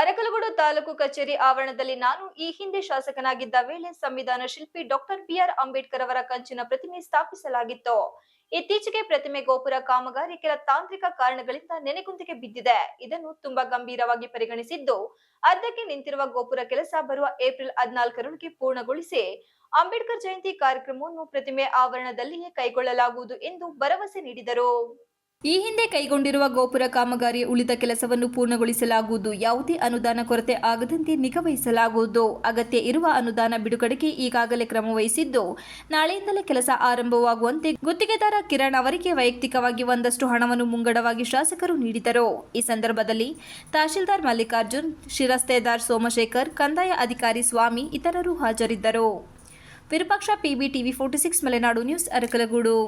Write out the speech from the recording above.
ತಾಲೂಕು ಕಚೇರಿ ಆವರಣದಲ್ಲಿ ನಾನು ಈ ಹಿಂದೆ ಶಾಸಕನಾಗಿದ್ದ ವೇಳೆ ಸಂವಿಧಾನ ಶಿಲ್ಪಿ ಡಾಕ್ಟರ್ ಬಿಆರ್ ಅಂಬೇಡ್ಕರ್ ಅವರ ಕಂಚಿನ ಪ್ರತಿಮೆ ಸ್ಥಾಪಿಸಲಾಗಿತ್ತು. ಇತ್ತೀಚೆಗೆ ಪ್ರತಿಮೆ ಗೋಪುರ ಕಾಮಗಾರಿ ಕೆಲ ತಾಂತ್ರಿಕ ಕಾರಣಗಳಿಂದ ನೆನೆಗುಂದಿಗೆ ಬಿದ್ದಿದೆ. ಇದನ್ನು ತುಂಬಾ ಗಂಭೀರವಾಗಿ ಪರಿಗಣಿಸಿದ್ದು, ಅರ್ಧಕ್ಕೆ ನಿಂತಿರುವ ಗೋಪುರ ಕೆಲಸ ಬರುವ ಏಪ್ರಿಲ್ ಹದಿನಾಲ್ಕರೊಳಗೆ ಪೂರ್ಣಗೊಳಿಸಿ ಅಂಬೇಡ್ಕರ್ ಜಯಂತಿ ಕಾರ್ಯಕ್ರಮವನ್ನು ಪ್ರತಿಮೆ ಆವರಣದಲ್ಲಿಯೇ ಕೈಗೊಳ್ಳಲಾಗುವುದು ಎಂದು ಭರವಸೆ ನೀಡಿದರು. ಈ ಹಿಂದೆ ಕೈಗೊಂಡಿರುವ ಗೋಪುರ ಕಾಮಗಾರಿ ಉಳಿದ ಕೆಲಸವನ್ನು ಪೂರ್ಣಗೊಳಿಸಲಾಗುವುದು. ಯಾವುದೇ ಅನುದಾನ ಕೊರತೆ ಆಗದಂತೆ ನಿಗವಹಿಸಲಾಗುವುದು. ಅಗತ್ಯ ಇರುವ ಅನುದಾನ ಬಿಡುಗಡೆಗೆ ಈಗಾಗಲೇ ಕ್ರಮ ವಹಿಸಿದ್ದು, ನಾಳೆಯಿಂದಲೇ ಕೆಲಸ ಆರಂಭವಾಗುವಂತೆ ಗುತ್ತಿಗೆದಾರ ಕಿರಣ್ ಅವರಿಗೆ ವೈಯಕ್ತಿಕವಾಗಿ ಒಂದಷ್ಟು ಹಣವನ್ನು ಮುಂಗಡವಾಗಿ ಶಾಸಕರು ನೀಡಿದರು. ಈ ಸಂದರ್ಭದಲ್ಲಿ ತಹಶೀಲ್ದಾರ್ ಮಲ್ಲಿಕಾರ್ಜುನ್, ಶಿರಸ್ತೇದಾರ್ ಸೋಮಶೇಖರ್, ಕಂದಾಯ ಅಧಿಕಾರಿ ಸ್ವಾಮಿ ಇತರರು ಹಾಜರಿದ್ದರು. Virupaksha PB TV forty six, Malenadu news, Arakalagudu.